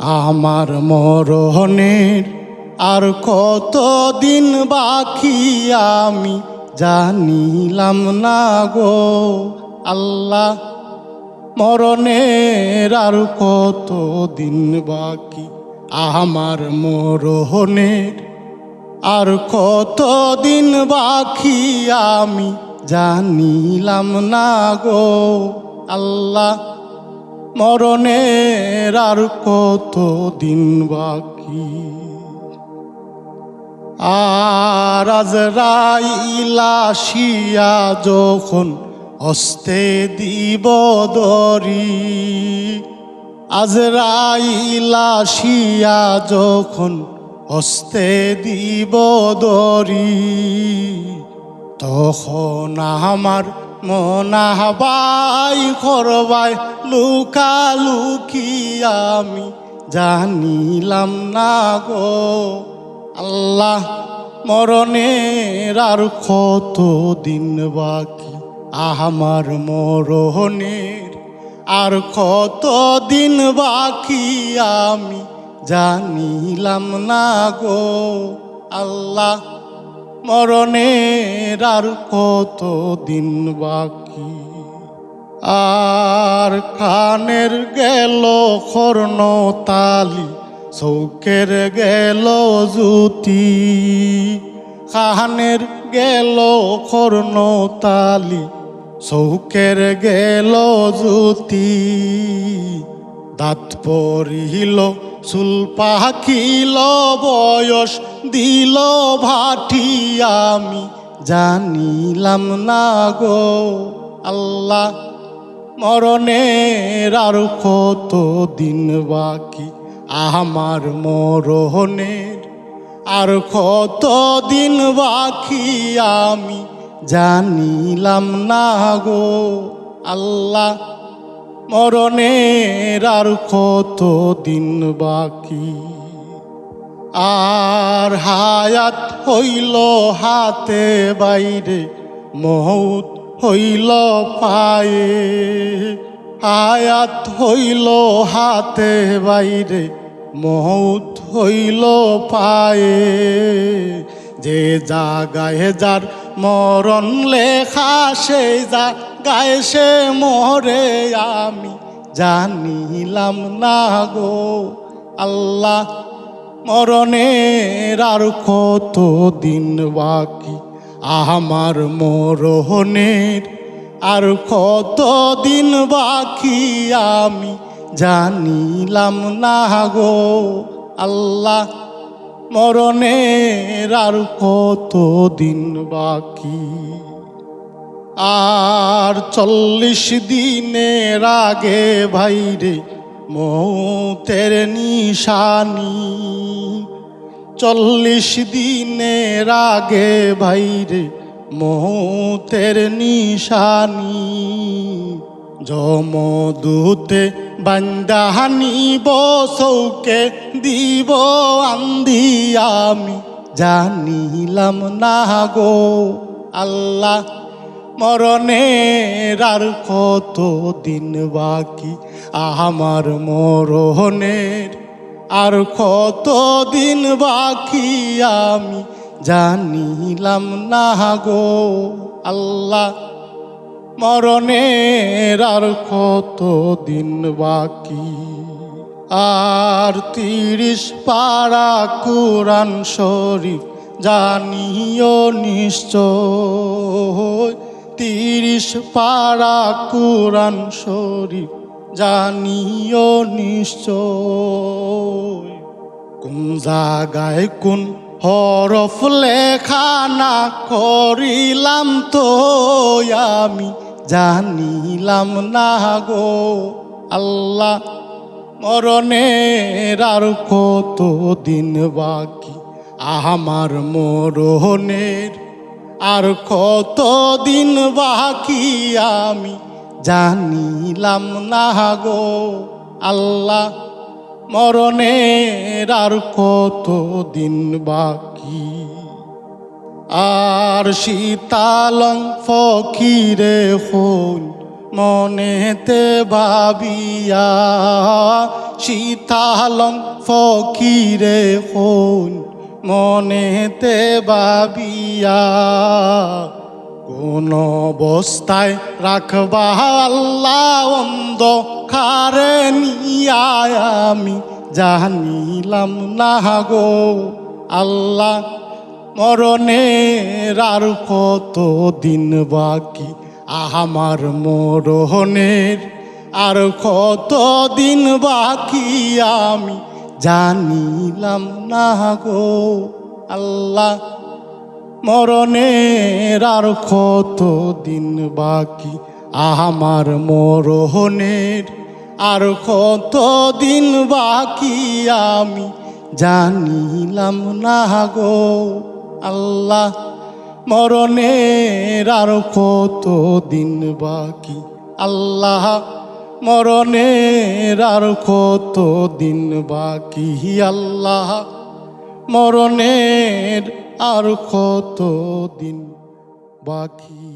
আমার মরণের আর কত দিন বাকি আমি জানিলাম না গো। আল্লাহ, মরণের আর কত দিন বাকি আমার মরণের আর কত দিন বাকি আমি জানিলাম না গো। আল্লাহ মরণের আর কত দিন বাকি? আর আজরাইলাসিয়া যখন হস্তে দিব দরি আজরাইলাসিয়া যখন হস্তে দিব দরি, তখন আমার মনাবাই করবাই লুকালুকি আমি জানিলাম না গো। আল্লাহ মরণের আর কত দিন বাকি? আমার মরণের আর কত দিন বাকি আমি জানিলাম না গো। আল্লাহ মরণের আর কত দিন বাকি? আর কানের গেল খর্ণ তালি, চৌকের গেল জ্যোতি কানের গেল খর্ণ তালি, চৌকের গেল জ্যোতি দাঁত পরিল চুল পাখিল, বয়স দিল ভাটি, আমি জানিলাম না গো। আল্লাহ, মরণের আর কত দিন বাকি? আমার মরণের আর কত দিন বাকি? আমি জানিলাম না গো। আল্লাহ মরণের আর কত দিন বাকি? আর হায়াত হইল হাতে বাইরে মৌত হইল পায়ে। হায়াত হইল হাতে বাইরে মৌত হইল পায়ে। যে জাগায় যার মরণ লেখা, সে যা গায়ে সে মরে আমি জানিলাম না গো। আল্লাহ, মরণের আর কত দিন বাকি? আমার মরণের আর কত দিন বাকি আমি জানিলাম না গো। আল্লাহ, মরণের আর কত দিন বাকি? আর চল্লিশ দিনের আগে ভাইরে মৌতের নিশানি। চল্লিশ দিনের আগে ভাইরে মৌতের নিশানি। জমদূতে বান্দাহানি বসৌকে দিব আন্দি আমি। জানিলাম না গো, আল্লাহ মরণের আর কত দিন বাকি? আমার মরণের আর কত দিন বাকি আমি জানিলাম না গো আল্লাহ। মরণের আর কত দিন বাকি? আর তিরিশ পারা কোরআন শরীফ জানিও নিশ্চয়। তিরিশ পারা কোরআন শরীফ, জানিও নিশ্চয়। কোন জাগায় কোন হরফ লেখা না করিলাম তো আমি জানিলাম না গো। আল্লাহ মরণের আর কত দিন বাকি আমার মরণের আর কত দিন বাকি আমি জানিলাম না গো আল্লাহ, মরণের আর কত দিন বাকি? আর শীতালং ফকিরে হন মনেতে ভাবিয়া, শীতালং ফকিরে হন মনেতে ভাবিয়া কোন অবস্থায় রাখবা আল্লাহ অন্ধ খারে আমি। জানিলাম না গো আল্লাহ, মরণের আর কত দিন বাকি? আমার মরণের আর কত দিন বাকি আমি? জানিলাম না গো আল্লাহ, মরণের আর কত দিন বাকি? আমার মরহনের আর কত দিন বাকি আমি জানিলাম না গো আল্লাহ, মরণের আর কত দিন বাকি? আল্লাহ মরণের আর কত দিন বাকি আল্লাহ মরণের আর কত দিন বাকি?